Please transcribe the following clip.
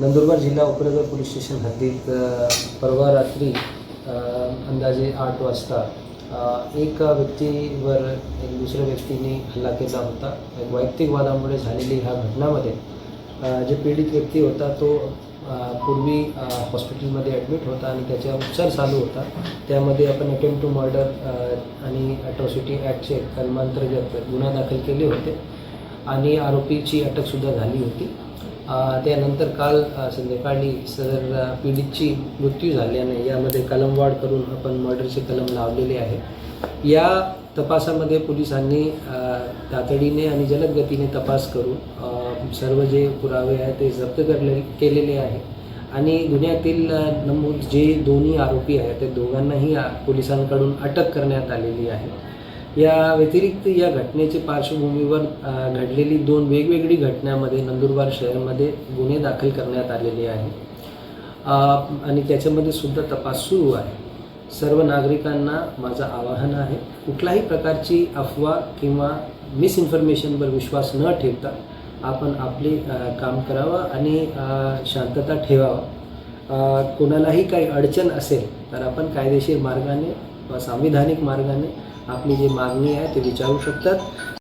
नंदुरबार जिल्हा उपनगर police station हद्दीत परवा रात्री अंदाजे आठ वाजता एक व्यक्तीवर एक दुसऱ्या व्यक्तीने हल्ला केला होता. एक वैयक्तिक वादामुळे झालेली ह्या घटनामध्ये जे पीडित व्यक्ती होता तो पूर्वी हॉस्पिटलमध्ये ॲडमिट होता आणि त्याचा उपचार चालू होता. त्यामध्ये आपण अटेम्प्ट टू मर्डर आणि अट्रॉसिटी ॲक्टचे कलमांतर्गत गुन्हा दाखल केले होते आणि आरोपीची अटकसुद्धा झाली होती. त्यानंतर काल संध्याकाळी सदर पीडितची मृत्यू झाल्याने यामध्ये कलमवाढ करून आपण मर्डरचे कलम लावलेले आहे. या तपासामध्ये पोलिसांनी तातडीने आणि जलद गतीने तपास करून सर्व जे पुरावे आहेत ते जप्त करले केलेले आहे. आणि गुन्ह्यातील नमूद जे दोन्ही आरोपी आहेत ते दोघांनाही पोलिसांकडून अटक करण्यात आलेली आहे. या व्यतिरिक्त या घटनेच्या पार्श्वभूमीवर घडलेली दोन वेगवेगळी घटनामध्ये नंदुरबार शहरामध्ये गुन्हे दाखल करण्यात आलेले आहे आणि त्याच्यामध्ये सुद्धा तपास सुरू आहे. सर्व नागरिकांना माझं आवाहन आहे कुठल्याही प्रकारची अफवा किंवा मिसइन्फॉर्मेशनवर विश्वास न ठेवता आपण आपले काम करावं आणि शांतता ठेवावं. कोणालाही काही अडचण असेल तर आपण कायदेशीर मार्गाने संविधानिक मार्गाने आपली जी मागणी आहे ते विचारू शकतात.